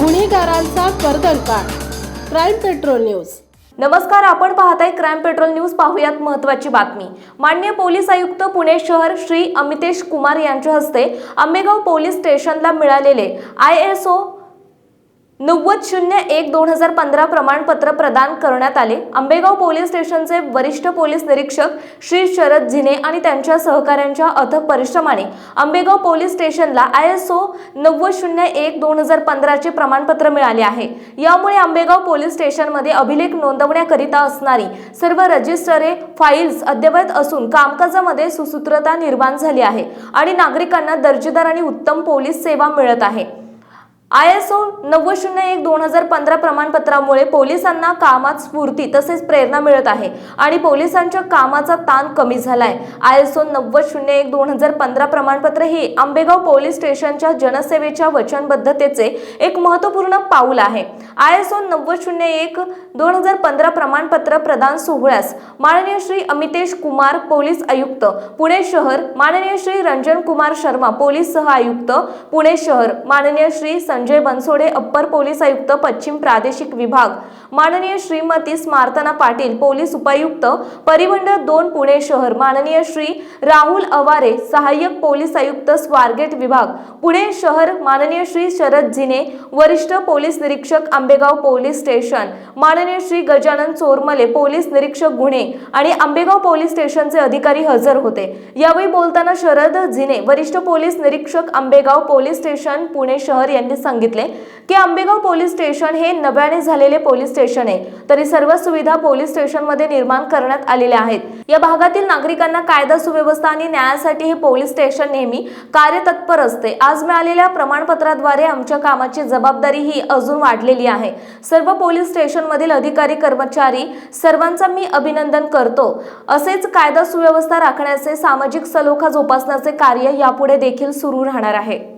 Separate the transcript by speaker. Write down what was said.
Speaker 1: गुन्हेगारांचा कर्दनकाळ Crime petrol news.
Speaker 2: नमस्कार आपण पाहताय क्राईम पेट्रोल न्यूज. पाहूयात महत्त्वाची बातमी. मान्य पोलीस आयुक्त पुणे शहर श्री अमितेश कुमार यांच्या हस्ते आंबेगाव पोलीस स्टेशनला मिळालेले आय एस ओ नव्वद शून्य एक दोन हजार पंधरा प्रमाणपत्र प्रदान करण्यात आले. आंबेगाव पोलीस स्टेशनचे वरिष्ठ पोलीस निरीक्षक श्री शरद झिने आणि त्यांच्या सहकाऱ्यांच्या अथक परिश्रमाने आंबेगाव पोलीस स्टेशनला आय एस ओ नव्वद शून्य एक दोन हजार पंधराचे प्रमाणपत्र मिळाले आहे. यामुळे आंबेगाव पोलीस स्टेशनमध्ये अभिलेख नोंदवण्याकरिता असणारी सर्व रजिस्टरे फाईल्स अद्ययावत असून कामकाजामध्ये सुसूत्रता निर्माण झाली आहे आणि नागरिकांना दर्जेदार आणि उत्तम पोलीस सेवा मिळत आहे. आय एस ओ नव्वद शून्य एक दोन हजार पंधरा प्रमाणपत्रामुळे पोलिसांना कामात स्फूर्ती तसेच प्रेरणा मिळत आहे आणि पोलिसांच्या कामाचा ताण कमी झालाय. आय एस ओ नव्वद शून्य एक दोन हजार पंधरा प्रमाणपत्र हे आंबेगाव पोलीस स्टेशनच्या जनसेवेच्या वचनबद्धतेचे एक महत्त्वपूर्ण पाऊल आहे. आय एस ओ नव्वद शून्य एक दोन हजार पंधरा प्रमाणपत्र प्रदान सोहळ्यास माननीय श्री अमितेश कुमार पोलीस आयुक्त पुणे शहर माननीय श्री रंजन कुमार शर्मा पोलीस सह आयुक्त पुणे शहर माननीय श्री संजय बनसोडे अप्पर पोलीस आयुक्त पश्चिम प्रादेशिक विभाग. माननीय श्रीमती स्मार्तना पाटील पोलीस उपायुक्त परिमंडळ दोन पुणे शहर. माननीय श्री राहुल अवारे सहाय्यक पोलीस आयुक्त स्वारगेट विभाग. पुणे शहर माननीय श्री शरद झिने वरिष्ठ पोलीस निरीक्षक आंबेगाव पोलीस स्टेशन. माननीय श्री गजानन चोरमले पोलीस निरीक्षक गुन्हे आणि आंबेगाव पोलीस स्टेशनचे अधिकारी हजर होते. यावेळी बोलताना शरद झिने वरिष्ठ पोलीस निरीक्षक आंबेगाव पोलीस स्टेशन पुणे शहर यांनी सांगितले की आंबेगाव पोलीस स्टेशन हे नव्याने झालेले पोलीस स्टेशन आहे. तरी सर्व सुविधा पोलीस स्टेशनमध्ये निर्माण करण्यात आलेल्या आहेत. या भागातील नागरिकांना कायदा सुव्यवस्था आणि न्यायासाठी हे पोलीस स्टेशन नेहमी कार्यतत्पर असते. आज मिळालेल्या प्रमाणपत्राद्वारे आमच्या कामाची जबाबदारी ही अजून वाढलेली आहे. सर्व पोलीस स्टेशनमधील अधिकारी कर्मचारी सर्वांचा मी अभिनंदन करतो. असेच कायदा सुव्यवस्था राखण्याचे सामाजिक सलोखा जोपासण्याचे कार्य यापुढे देखील सुरू राहणार आहे.